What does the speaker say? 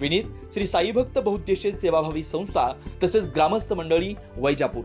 विनीत श्री साईभक्त बहुद्देशीय सेवाभावी संस्था तसेच ग्रामस्थ मंडळी वैजापूर.